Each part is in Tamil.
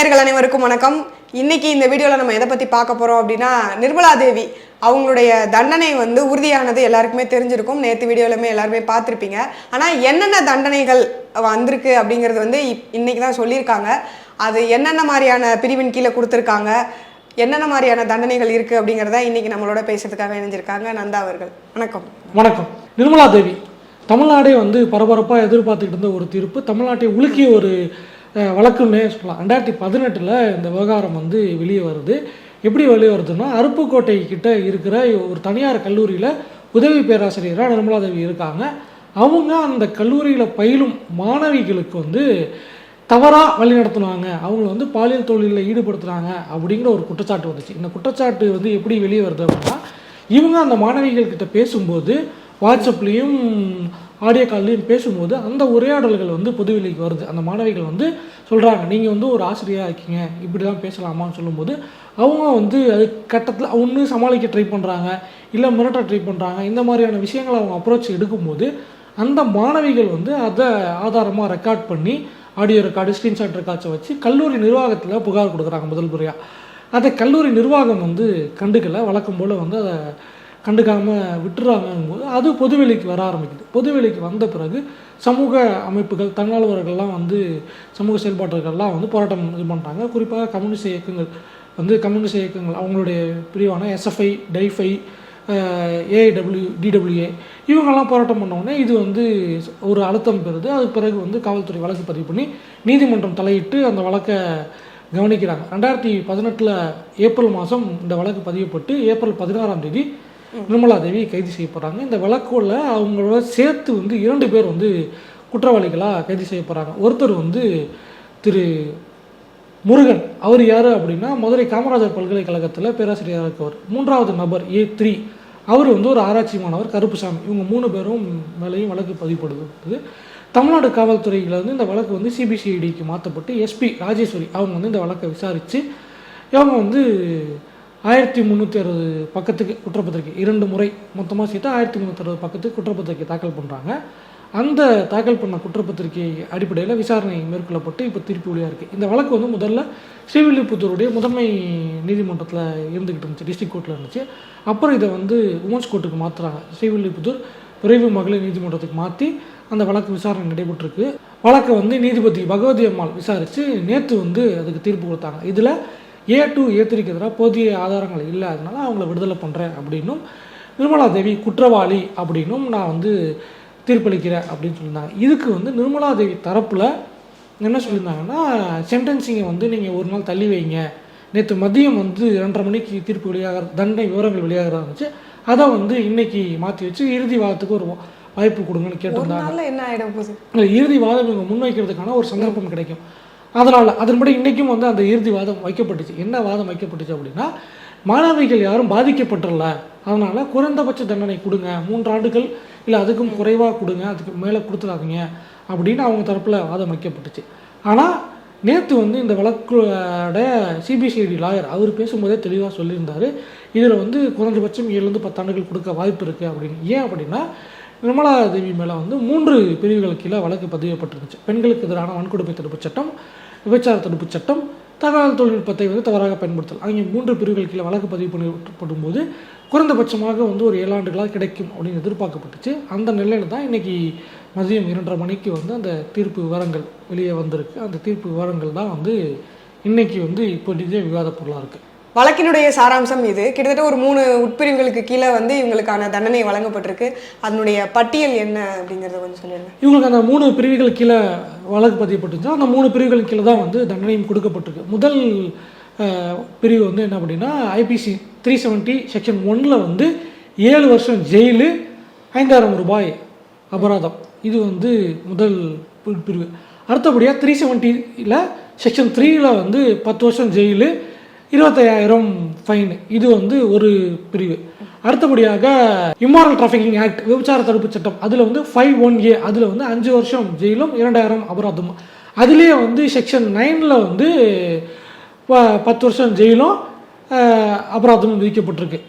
நேயர்கள் அனைவருக்கும் வணக்கம். இன்னைக்கு இந்த வீடியோவில் நம்ம எதை பற்றி பார்க்க போகிறோம் அப்படின்னா நிர்மலா தேவி அவங்களுடைய தண்டனை வந்து உறுதியானது எல்லாருக்குமே தெரிஞ்சிருக்கும். நேற்று வீடியோவிலுமே எல்லாருமே பார்த்துருப்பீங்க. ஆனால் என்னென்ன தண்டனைகள் வந்திருக்கு அப்படிங்கிறது வந்து இப்- இன்னைக்கு தான் சொல்லியிருக்காங்க. அது என்னென்ன மாதிரியான பிரிவின் கீழே கொடுத்துருக்காங்க? என்னென்ன மாதிரியான தண்டனைகள் இருக்குது அப்படிங்கிறத இன்னைக்கு நம்மளோட பேசுறதுக்காக இணைஞ்சிருக்காங்க நந்தா அவர்கள். வணக்கம். வணக்கம். நிர்மலா தேவி தமிழ்நாடே வந்து பரபரப்பாக எதிர்பார்த்துக்கிட்டு இருந்த ஒரு தீர்ப்பு தமிழ்நாட்டை உலுக்கிய ஒரு வழக்குன்னே சொல்லலாம். ரெண்டாயிரத்தி பதினெட்டில் இந்த விவகாரம் வந்து வெளியே வருது. எப்படி வெளியே வருதுன்னா அருப்புக்கோட்டை கிட்ட இருக்கிற ஒரு தனியார் கல்லூரியில் உதவி பேராசிரியராக நிர்மலா தேவி இருக்காங்க. அவங்க அந்த கல்லூரியில் பயிலும் மாணவிகளுக்கு வந்து தவறாக வழி நடத்துனாங்க. அவங்கள வந்து பாலியல் தொழிலில் ஈடுபடுத்துகிறாங்க அப்படிங்கிற ஒரு குற்றச்சாட்டு வந்துச்சு. இந்த குற்றச்சாட்டு வந்து எப்படி வெளியே வருது அப்படின்னா இவங்க அந்த மாணவிகள் கிட்ட பேசும்போது வாட்ஸ்அப்லேயும் ஆடியோ கால்லையும் பேசும்போது அந்த உரையாடல்கள் வந்து பொதுவெளிக்கு வருது. அந்த மாணவிகள் வந்து சொல்கிறாங்க நீங்கள் வந்து ஒரு ஆசிரியராக இருக்கீங்க இப்படி தான் பேசலாமான்னு சொல்லும்போது அவங்க வந்து அது கட்டத்தில் ஒன்று சமாளிக்க ட்ரை பண்ணுறாங்க இல்லை மிரட்ட ட்ரை பண்ணுறாங்க இந்த மாதிரியான விஷயங்களை அவங்க அப்ரோச் எடுக்கும்போது அந்த மாணவிகள் வந்து அதை ஆதாரமாக ரெக்கார்ட் பண்ணி ஆடியோ ரெக்கார்டு ஸ்க்ரீன்ஷாட் ரெக்கார்ட்ஸை வச்சு கல்லூரி நிர்வாகத்தில் புகார் கொடுக்குறாங்க முதல் முறையாக அதை கல்லூரி நிர்வாகம் வந்து கண்டுக்கல. வழக்கம் போல் வந்து அதை கண்டுக்காமல் விட்டுறாங்கும்போது அது பொதுவெளிக்கு வர ஆரம்பிக்குது. பொதுவெளிக்கு வந்த பிறகு சமூக அமைப்புகள் தன்னார்வலர்கள்லாம் வந்து சமூக செயல்பாட்டர்கள்லாம் வந்து போராட்டம் இது பண்ணுறாங்க குறிப்பாக கம்யூனிஸ்ட் இயக்கங்கள் வந்து கம்யூனிஸ்ட் இயக்கங்கள் அவங்களுடைய பிரிவான எஸ்எஃப்ஐ டைஃபை ஏஐடபிள்யூ டிடபிள்யூஏ இவங்கெல்லாம் போராட்டம் பண்ண இது வந்து ஒரு அழுத்தம் பெறுது. அதுக்கு பிறகு வந்து காவல்துறை வழக்கு பதிவு பண்ணி நீதிமன்றம் தலையிட்டு அந்த வழக்கை கவனிக்கிறாங்க. ரெண்டாயிரத்தி பதினெட்டில் ஏப்ரல் மாதம் இந்த வழக்கு பதியப்பட்டு ஏப்ரல் பதினாறாம் தேதி நிர்மலா தேவி கைது செய்யப்படுறாங்க இந்த வழக்குள்ள அவங்களோட சேர்த்து வந்து இரண்டு பேர் வந்து குற்றவாளிகளாக கைது செய்யப்படுறாங்க ஒருத்தர் வந்து திரு முருகன். அவர் யார் அப்படின்னா மதுரை காமராஜர் பல்கலைக்கழகத்தில் பேராசிரியராக இருக்கவர். மூன்றாவது நபர் ஏ த்ரீ. அவர் வந்து ஒரு ஆராய்ச்சி மாணவர் கருப்புசாமி. இவங்க மூணு பேரும் மேலேயும் வழக்கு பதிவுபடுது தமிழ்நாடு காவல்துறையில் வந்து இந்த வழக்கு வந்து சிபிசிஐடிக்கு மாற்றப்பட்டு எஸ்பி ராஜேஸ்வரி அவங்க வந்து இந்த வழக்கை விசாரித்து இவங்க வந்து ஆயிரத்தி முந்நூற்றி அறுபது பக்கத்துக்கு குற்றப்பத்திரிக்கை இரண்டு முறை மொத்தமாக சேர்த்து ஆயிரத்தி முந்நூற்றி அறுபது பக்கத்துக்கு குற்றப்பத்திரிக்கை தாக்கல் பண்ணுறாங்க அந்த தாக்கல் பண்ண குற்றப்பத்திரிகை அடிப்படையில் விசாரணை மேற்கொள்ளப்பட்டு இப்போ திருப்பி வழியாக இருக்குது இந்த வழக்கு வந்து முதல்ல ஸ்ரீவில்லிபுத்தூருடைய முதன்மை நீதிமன்றத்தில் இருந்துக்கிட்டு இருந்துச்சு டிஸ்ட்ரிக் கோர்ட்டில் இருந்துச்சு. அப்புறம் இதை வந்து உமன்ஸ் கோர்ட்டுக்கு மாற்றுறாங்க ஸ்ரீவில்லிபுத்தூர் விரைவு மகளிர் நீதிமன்றத்துக்கு மாற்றி அந்த வழக்கு விசாரணை நடைபெற்றிருக்கு. வழக்கை வந்து நீதிபதி பகவதி அம்மாள் விசாரித்து நேற்று வந்து அதுக்கு தீர்ப்பு கொடுத்தாங்க. இதில் ஏ டூ ஏ த்ரீக்கு எதிராக போதிய ஆதாரங்கள் இல்லை அதனால அவங்கள விடுதலை பண்ணுறேன் அப்படின்னும் நிர்மலா தேவி குற்றவாளி அப்படின்னும் நான் வந்து தீர்ப்பளிக்கிறேன் அப்படின்னு சொல்லியிருந்தாங்க. இதுக்கு வந்து நிர்மலா தேவி தரப்பில் என்ன சொல்லியிருந்தாங்கன்னா சென்டென்சிங்கை வந்து நீங்கள் ஒரு நாள் தள்ளி வைங்க. நேற்று மதியம் வந்து ரெண்டரை மணிக்கு தீர்ப்பு வெளியாக தண்டனை விவரங்கள் வெளியாகிறதா இருந்துச்சு. அதை வந்து இன்னைக்கு மாற்றி வச்சு இறுதி வாதத்துக்கு ஒரு வாய்ப்பு கொடுங்கன்னு கேட்டிருந்தாங்க. என்ன ஆகிட போகுது இல்ல, இறுதி வாதம் இவங்க முன்வைக்கிறதுக்கான ஒரு சந்தர்ப்பம் கிடைக்கும். அதனால் அதன்படி இன்றைக்கும் வந்து அந்த இறுதி வாதம் வைக்கப்பட்டுச்சு. என்ன வாதம் வைக்கப்பட்டுச்சு அப்படின்னா மாணவிகள் யாரும் பாதிக்கப்பட்டுள்ள அதனால் குறைந்தபட்ச தண்டனை கொடுங்க. மூன்று ஆண்டுகள் இல்லை அதுக்கும் குறைவாக கொடுங்க. அதுக்கு மேலே கொடுத்துடாதீங்க அப்படின்னு அவங்க தரப்பில் வாதம் வைக்கப்பட்டுச்சு. ஆனால் நேற்று வந்து இந்த வழக்கோட சிபிசிஐடி லாயர் அவர் பேசும்போதே தெளிவாக சொல்லியிருந்தார். இதில் வந்து குறைஞ்சபட்சம் ஏழுலேருந்து பத்தாண்டுகள் கொடுக்க வாய்ப்பு இருக்குது அப்படின்னு. ஏன் அப்படின்னா நிர்மலா தேவி மேலே வந்து மூன்று பிரிவுகள் கீழே வழக்கு பதியப்பட்டிருந்துச்சு. பெண்களுக்கு எதிரான வன்கொடுமை தடுப்புச் சட்டம் விபச்சார தடுப்புச் சட்டம் தகவல் தொழில்நுட்பத்தை வந்து தவறாக பயன்படுத்தல். ஆகிய மூன்று பிரிவுகள் கீழே வழக்கு பதிவு பண்ணப்படும் போது குறைந்தபட்சமாக வந்து ஒரு ஏழாண்டுகளாக கிடைக்கும் அப்படின்னு எதிர்பார்க்கப்பட்டுச்சு. அந்த நிலையில் தான் இன்றைக்கி மதியம் இரண்டரை மணிக்கு வந்து அந்த தீர்ப்பு விவரங்கள் வெளியே வந்திருக்கு. அந்த தீர்ப்பு விவரங்கள் தான் வந்து இன்றைக்கி வந்து இப்போதைய விவாத பொருளாக இருக்குது வழக்கினுடைய சாராம்சம் இது. கிட்டத்தட்ட ஒரு மூணு உட்பிரிவுகளுக்கு கீழே வந்து இவங்களுக்கான தண்டனை வழங்கப்பட்டிருக்கு. அதனுடைய பட்டியல் என்ன அப்படிங்கிறத கொஞ்சம் சொல்லிடுங்க இவங்களுக்கு அந்த மூணு பிரிவுகள் கீழே வழக்கு பதியப்பட்டுச்சு அந்த மூணு பிரிவுகள் கீழே தான் வந்து தண்டனையும் கொடுக்கப்பட்டிருக்கு. முதல் பிரிவு வந்து என்ன அப்படின்னா ஐபிசி த்ரீ செவன்ட்டி செக்ஷன் ஒன்னில் வந்து ஏழு வருஷம் ஜெயிலு ஐந்தாயிரம் ரூபாய் அபராதம். இது வந்து முதல் பிரிவு அடுத்தபடியாக த்ரீ செவன்ட்டியில் செக்ஷன் த்ரீயில் வந்து பத்து வருஷம் ஜெயிலு இருபத்தையாயிரம் ஃபைன் இது வந்து ஒரு பிரிவு. அடுத்தபடியாக இம்மாரல் டிராஃபிக்கிங் ஆக்ட் விபச்சார தடுப்பு சட்டம். அதில் வந்து ஃபைவ் ஒன் ஏ அதில் வந்து அஞ்சு வருஷம் ஜெயிலும் இரண்டாயிரம் அபராதமும் அதுலேயே வந்து செக்ஷன் நைனில் வந்து ப- பத்து வருஷம் ஜெயிலும் அபராதமும் விதிக்கப்பட்டிருக்கு.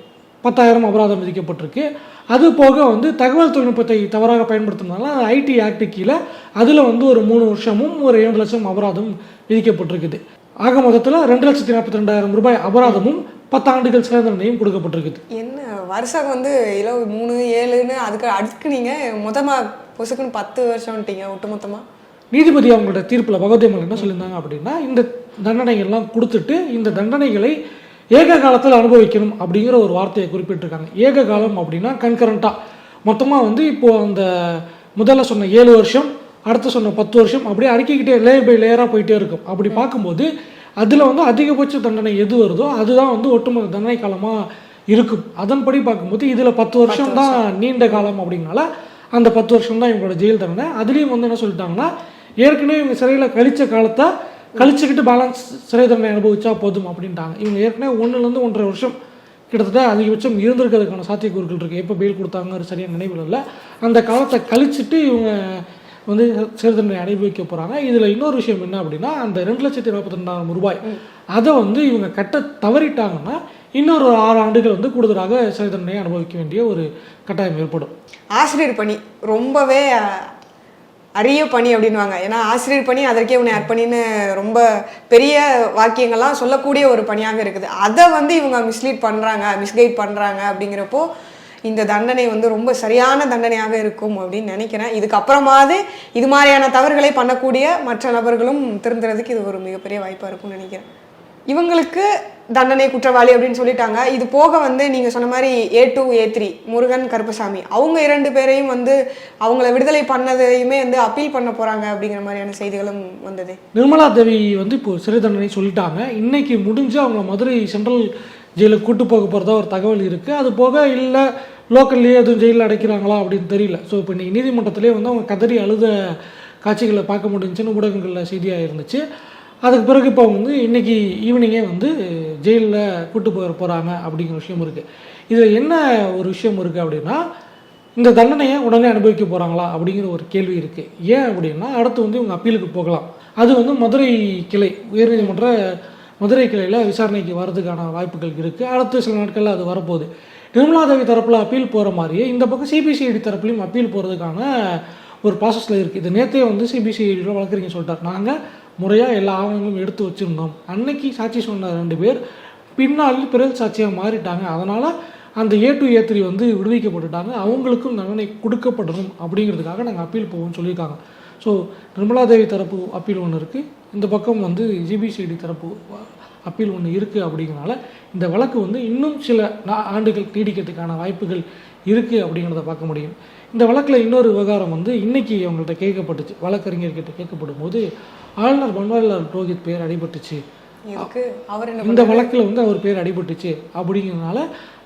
பத்தாயிரம் அபராதம் விதிக்கப்பட்டிருக்கு. அது போக வந்து தகவல் தொழில்நுட்பத்தை தவறாக பயன்படுத்தினால ஐடி ஆக்ட் கீழே அதில் வந்து ஒரு மூணு வருஷமும் ஒரு ஏழு லட்சம் அபராதம் விதிக்கப்பட்டிருக்குது. ஆக மொத்தத்தில் ரெண்டு லட்சத்தி நாற்பத்தி ரெண்டாயிரம் ரூபாய் அபராதமும் பத்தாண்டுகள் சிறை தண்டனையும் கொடுக்கப்பட்டிருக்குது. என்ன வருஷம் வந்து இலோ மூணு ஏழுன்னு அதுக்கு அதுக்கு நீங்கள் மொத்தமாக பொசுக்குன்னு பத்து வருஷம்ட்டீங்க ஒட்டுமொத்தமாக நீதிபதி அவங்களோட தீர்ப்பில் பகவதேமல் என்ன சொல்லியிருந்தாங்க அப்படின்னா இந்த தண்டனைகள்லாம் கொடுத்துட்டு இந்த தண்டனைகளை ஏக காலத்தில் அனுபவிக்கணும் அப்படிங்கிற ஒரு வார்த்தையை குறிப்பிட்டிருக்காங்க. ஏக காலம் அப்படின்னா கன்கரண்ட்டாக மொத்தமாக வந்து இப்போது அந்த முதல்ல சொன்ன ஏழு வருஷம் அடுத்து சொன்ன பத்து வருஷம் அப்படியே அடுக்கிக்கிட்டே லேயர் பை லேயராக போயிட்டே இருக்கும். அப்படி பார்க்கும்போது அதில் வந்து அதிகபட்ச தண்டனை எது வருதோ அதுதான் வந்து ஒட்டுமொத்த தண்டனை காலமாக இருக்கும். அதன்படி பார்க்கும்போது இதில் பத்து வருஷம் தான் நீண்ட காலம் அப்படிங்கனால அந்த பத்து வருஷம் தான் இவங்களோட ஜெயில் தண்டனை. அதுலேயும் வந்து என்ன சொல்லிட்டாங்கன்னா ஏற்கனவே இவங்க சிறையில் கழிச்ச காலத்தை கழிச்சுக்கிட்டு பேலன்ஸ் சிறை தண்டனை அனுபவிச்சா போதும் அப்படின்ட்டாங்க. இவங்க ஏற்கனவே ஒன்றுலேருந்து ஒன்றரை வருஷம் கிட்டத்தட்ட அதிகபட்சம் இருந்திருக்கிறதுக்கான சாத்தியக்கூறுகள் இருக்குது எப்போ பெயில் கொடுத்தாங்க சரியாக நினைவில் இல்லை. அந்த காலத்தை கழிச்சிட்டு இவங்க வந்து சிறை தண்டனை அனுபவிக்க போகிறாங்க இதில் இன்னொரு விஷயம் என்ன அப்படின்னா அந்த ரெண்டு லட்சத்தி நாற்பத்தி ரெண்டாயிரம் ரூபாய் அதை வந்து இவங்க கட்ட தவறிட்டாங்கன்னா இன்னொரு ஆறு ஆண்டுகள் வந்து கூடுதலாக சிறை அனுபவிக்க வேண்டிய ஒரு கட்டாயம் ஏற்படும். ஆசிரியர் பணி ரொம்பவே அரிய பணி அப்படின்வாங்க ஏன்னா ஆசிரியர் பணி அதற்கே உன்னை அர்ப்பணின்னு ரொம்ப பெரிய வாக்கியங்கள்லாம் சொல்லக்கூடிய ஒரு பணியாக இருக்குது. அதை வந்து இவங்க மிஸ்லீட் பண்ணுறாங்க மிஸ்கைட் பண்ணுறாங்க அப்படிங்கிறப்போ இந்த தண்டனை வந்து ரொம்ப சரியான தண்டனையாக இருக்கும் அப்படின்னு நினைக்கிறேன். இதுக்கப்புறமாவது இது மாதிரியான தவறுகளை பண்ணக்கூடிய மற்ற நபர்களும் திருந்துறதுக்கு இது ஒரு மிகப்பெரிய வாய்ப்பாக இருக்கும்னு நினைக்கிறேன். இவங்களுக்கு தண்டனை குற்றவாளி அப்படின்னு சொல்லிட்டாங்க. இது போக வந்து நீங்க சொன்ன மாதிரி A two A three Murugan Karuppasamy அவங்க இரண்டு பேரையும் வந்து அவங்கள விடுதலை பண்ணதையுமே வந்து அப்பீல் பண்ண போறாங்க அப்படிங்கிற மாதிரியான செய்திகளும் வந்தது. நிர்மலா தேவி வந்து இப்போ சிறை தண்டனை சொல்லிட்டாங்க. இன்னைக்கு முடிஞ்சு அவங்க மதுரை சென்ட்ரல் ஜெயிலுக்கு கூட்டு போக போகிறதா ஒரு தகவல் இருக்குது அது போக இல்லை லோக்கல்லையே எதுவும் ஜெயிலில் அடைக்கிறாங்களா அப்படின்னு தெரியல. ஸோ இப்போ நீங்கள் நீதிமன்றத்திலே வந்து அவங்க கதறி அழுத காட்சிகளை பார்க்க முடிஞ்சுன்னு ஊடகங்களில் செய்தியாக இருந்துச்சு அதுக்கு பிறகு இப்போ அவங்க வந்து இன்னைக்கு ஈவினிங்கே வந்து ஜெயிலில் கூட்டு போக போகிறாங்க அப்படிங்கிற விஷயம் இருக்குது இதில் என்ன ஒரு விஷயம் இருக்குது அப்படின்னா இந்த தண்டனையை உடனே அனுபவிக்க போகிறாங்களா அப்படிங்கிற ஒரு கேள்வி இருக்குது ஏன் அப்படின்னா அடுத்து வந்து இவங்க அப்பீலுக்கு போகலாம். அது வந்து மதுரை கிளை உயர்நீதிமன்ற மதுரை கிளையில் விசாரணைக்கு வர்றதுக்கான வாய்ப்புகள் இருக்குது அடுத்த சில நாட்களில் அது வரப்போகுது. நிர்மலாதேவி தரப்பில் அப்பீல் போகிற மாதிரியே இந்த பக்கம் சிபிசிஐடி தரப்புலையும் அப்பீல் போகிறதுக்கான ஒரு ப்ராசஸில் இருக்குது இது நேற்றே வந்து சிபிசிஐடியில் வழக்கறிஞர் சொல்லிட்டார். நாங்கள் முறையாக எல்லா ஆவணங்களும் எடுத்து வச்சுருந்தோம். அன்னைக்கு சாட்சி சொன்ன ரெண்டு பேர் பின்னால் பிறகு சாட்சியாக மாறிட்டாங்க. அதனால் அந்த ஏ டு ஏ த்ரீ வந்து விடுவிக்கப்பட்டுட்டாங்க. அவங்களுக்கும் தண்டனை கொடுக்கப்படணும் அப்படிங்கிறதுக்காக நாங்கள் அப்பீல் போவோம்னு சொல்லியிருக்காங்க. ஸோ நிர்மலாதேவி தரப்பு அப்பீல் ஒன்று இருக்குது இந்த பக்கம் வந்து ஜிபிசிடி தரப்பு அப்பீல் ஒன்று இருக்குது அப்படிங்கிறனால இந்த வழக்கு வந்து இன்னும் சில ஆண்டுகள் நீடிக்கிறதுக்கான வாய்ப்புகள் இருக்குது அப்படிங்கிறத பார்க்க முடியும். இந்த வழக்கில் இன்னொரு விவகாரம் வந்து இன்னைக்கு அவங்கள்ட்ட கேட்கப்பட்டுச்சு. வழக்கறிஞர்கிட்ட கேட்கப்படும் போது ஆளுநர் பன்வாரிலால் புரோஹித் பேர் அடிபட்டுச்சு. இந்த வழக்கில் வந்து அவர் பேர் அடிபட்டுச்சு அப்படிங்கிறதுனால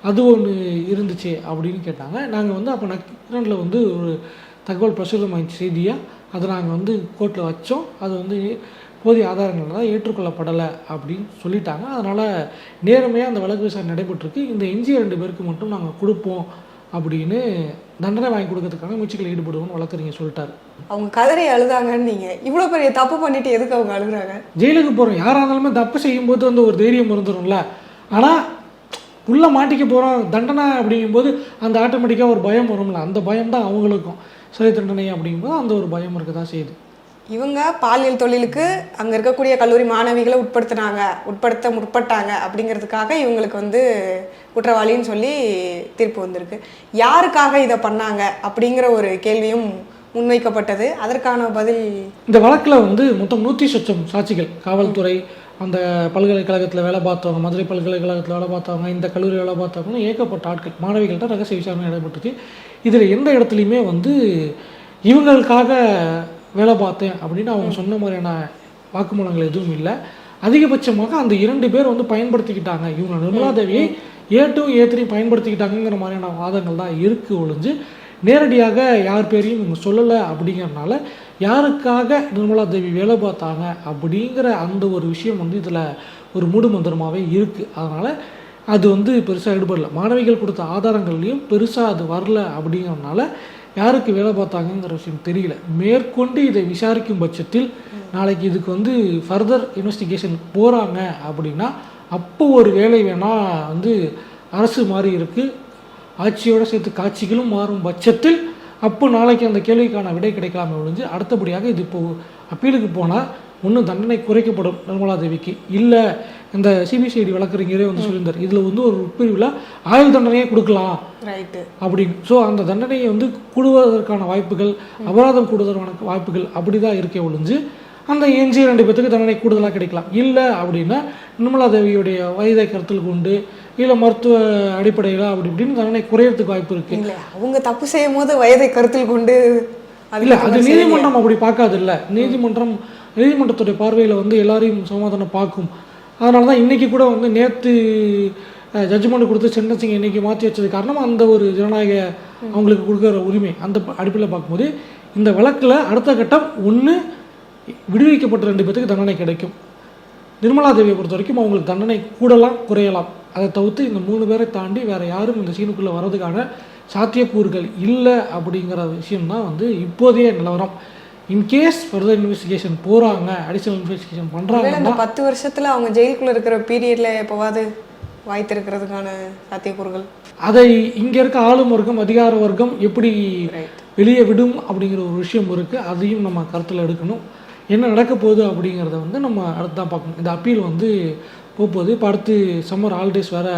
அது ஒன்று இருந்துச்சு அப்படின்னு கேட்டாங்க. நாங்கள் வந்து அப்போ நக்கிரனில் வந்து ஒரு தகவல் பிரசுரமாயிடுச்சு செய்தியாக அதை நாங்கள் வந்து கோர்ட்டில் வச்சோம். அது வந்து போதிய ஆதாரங்கள்லாம் ஏற்றுக்கொள்ளப்படலை அப்படின்னு சொல்லிட்டாங்க. அதனால் நேர்மையாக அந்த வழக்கு விசாரணை நடைபெற்றிருக்கு. இந்த எஞ்சிய ரெண்டு பேருக்கு மட்டும் நாங்கள் கொடுப்போம் அப்படின்னு தண்டனை வாங்கி கொடுக்கறதுக்கான முயற்சிகளில் ஈடுபடுவோம்னு வழக்கறிஞர் சொல்லிட்டாரு. அவங்க கதறி அழுதாங்கன்னு நீங்க இவ்வளவு பெரிய தப்பு பண்ணிட்டு எதுக்கு அவங்க அழுகுறாங்க? ஜெயிலுக்கு போகிறோம் யாராக இருந்தாலுமே தப்பு செய்யும்போது வந்து ஒரு தைரியம் இருந்துரும்ல. ஆனால் உள்ளே மாட்டிக்க போகிறோம் தண்டனை அப்படிங்கும்போது அந்த ஆட்டோமேட்டிக்காக ஒரு பயம் வரும்ல. அந்த பயம் தான் அவங்களுக்கும். சிறை தண்டனை அப்படிங்கும்போது அந்த ஒரு பயம் இருக்க தான் செய்யுது. இவங்க பாலியல் தொழிலுக்கு அங்க இருக்கக்கூடிய கல்லூரி மாணவிகளை உட்படுத்தினாங்க உட்படுத்த முற்பட்டாங்க அப்படிங்கிறதுக்காக இவங்களுக்கு வந்து குற்றவாளின்னு சொல்லி தீர்ப்பு வந்திருக்கு. யாருக்காக இதை பண்ணாங்க அப்படிங்கிற ஒரு கேள்வியும் முன்வைக்கப்பட்டது. அதற்கான பதில் இந்த வழக்கில் வந்து மொத்தம் நூற்றி சொச்சம் சாட்சிகள். காவல்துறை அந்த பல்கலைக்கழகத்தில் வேலை பார்த்தவங்க மதுரை பல்கலைக்கழகத்தில் வேலை பார்த்தவங்க இந்த கல்லூரி வேலை பார்த்தவங்க ஏகப்பட்ட ஆட்கள் மாணவிகள்கிட்ட ரகசிய விசாரணை நடைபெற்றுச்சு இதில் எந்த இடத்துலையுமே வந்து இவங்களுக்காக வேலை பார்த்தேன் அப்படின்னு அவங்க சொன்ன மாதிரியான வாக்குமூலங்கள் எதுவும் இல்லை. அதிகபட்சமாக அந்த இரண்டு பேர் வந்து பயன்படுத்திக்கிட்டாங்க. இவங்க நிர்மலா தேவியை ஏ டூ ஏ த்ரீ பயன்படுத்திக்கிட்டாங்கங்கிற மாதிரியான வாதங்கள் தான் இருக்கு ஒழிஞ்சு நேரடியாக யார் பேரையும் இவங்க சொல்லலை அப்படிங்கிறனால யாருக்காக நிர்மலா தேவி வேலை பார்த்தாங்க அப்படிங்கிற அந்த ஒரு விஷயம் வந்து இதில் ஒரு மூடு மந்திரமாகவே இருக்குது அதனால் அது வந்து பெருசாக ஈடுபடல மாணவிகள் கொடுத்த ஆதாரங்கள்லையும் பெருசாக அது வரல அப்படிங்கிறனால யாருக்கு வேலை பார்த்தாங்கங்கிற விஷயம் தெரியல. மேற்கொண்டு இதை விசாரிக்கும் பட்சத்தில் நாளைக்கு இதுக்கு வந்து ஃபர்தர் இன்வெஸ்டிகேஷன் போகிறாங்க அப்படின்னா அப்போ ஒரு வேலை வேணால் வந்து அரசு மாறி இருக்குது ஆட்சியோடு சேர்த்து காட்சிகளும் மாறும் பட்சத்தில் அப்போ நாளைக்கு அந்த கேள்விக்கான விடை கிடைக்கலாமே ஒழிஞ்சு அடுத்தபடியாக இது இப்போ அப்பீலுக்கு போனால் ஒன்றும் தண்டனை குறைக்கப்படும் நிர்மலா தேவிக்கு. இல்லை இந்த சிபிசிஐடி வழக்கறிஞரே வந்து சொல்லியிருந்தார். இதில் வந்து ஒரு உட்பிரிவில் ஆயுள் தண்டனையே கொடுக்கலாம். அப்படின்னு. ஸோ அந்த தண்டனையை வந்து கூடுவதற்கான வாய்ப்புகள் அபராதம் கூடுவதற்கான வாய்ப்புகள் அப்படி தான் இருக்கே ஒழிஞ்சு அந்த எஞ்சிய ரெண்டு பேத்துக்கு தண்டனை கூடுதலாக கிடைக்கலாம். இல்லை அப்படின்னா நிர்மலா தேவியுடைய வயதை கருத்தில் கொண்டு இல்லை மருத்துவ அடிப்படையில் அப்படி இப்படின்னு தண்டனை குறையறதுக்கு வாய்ப்பு இருக்குது இல்லை அவங்க தப்பு செய்யும் போது வயதை கருத்தில் கொண்டு இல்லை அது நீதிமன்றம் அப்படி பார்க்காது இல்லை நீதிமன்றம் நீதிமன்றத்துடைய பார்வையில் வந்து எல்லாரையும் சமாதானம் பார்க்கும். அதனால தான் இன்றைக்கி கூட வந்து நேற்று ஜட்ஜ்மெண்ட் கொடுத்து சென்டென்சிங் இன்னைக்கு மாற்றி வச்சது காரணம் அந்த ஒரு ஜனநாயக அவங்களுக்கு கொடுக்குற உரிமை. அந்த அடிப்படையில் பார்க்கும்போது இந்த வழக்கில் அடுத்த கட்டம் ஒன்று விடுவிக்கப்பட்ட ரெண்டு பேத்துக்கு தண்டனை கிடைக்கும். நிர்மலா தேவியை பொறுத்த வரைக்கும் அவங்களுக்கு தண்டனை கூடலாம் குறையலாம். அதை தவிர்த்து இந்த மூணு பேரை தாண்டி வேற யாரும் இந்த சீனுக்குள்ளே வர்றதுக்கான சாத்தியக்கூறுகள் இல்லை அப்படிங்கிற விஷயம் தான் வந்து இப்போதைய நிலவரம். இன்கேஸ் ஃபர்தர் இன்வெஸ்டிகேஷன் போகிறாங்க அடிஷனல் இன்வெஸ்டிகேஷன் ஒருவேளை பண்ணுறாங்கன்னா இந்த பத்து வருஷத்துல அவங்க ஜெயிலுக்குள்ள இருக்கிற பீரியட்ல எப்போவாது வாய்த்திருக்கிறதுக்கான சாத்தியக்கூறுகள்? அதை இங்கே இருக்க ஆளும் வர்க்கம் அதிகார வர்க்கம் எப்படி வெளியே விடும் அப்படிங்கிற ஒரு விஷயம் இருக்குது அதையும் நம்ம கருத்தில் எடுக்கணும். என்ன நடக்க போகுது அப்படிங்கிறத வந்து நம்ம அடுத்து தான் பார்க்கணும். இந்த அப்பீல் வந்து போகுது இப்போ அடுத்து சம்மர் ஹாலிடேஸ் வேற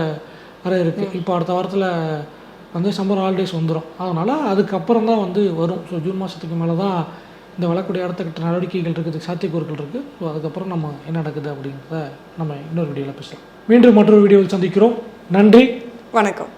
வர இருக்குது இப்போ அடுத்த வாரத்தில் வந்து சம்மர் ஹாலிடேஸ் வந்துடும் அதனால் அதுக்கப்புறம் தான் வந்து வரும். ஸோ ஜூன் மாதத்துக்கு மேலே தான் இந்த வழக்குடைய அடுத்த கட்ட நடவடிக்கைகள் இருக்குது சாத்தியக்கூறுகள் இருக்குது. ஸோ அதுக்கப்புறம் நம்ம என்ன நடக்குது அப்படிங்கிறத நம்ம இன்னொரு வீடியோவில் பேசலாம். மீண்டும் மற்றொரு வீடியோவில் சந்திக்கிறோம். நன்றி. வணக்கம்.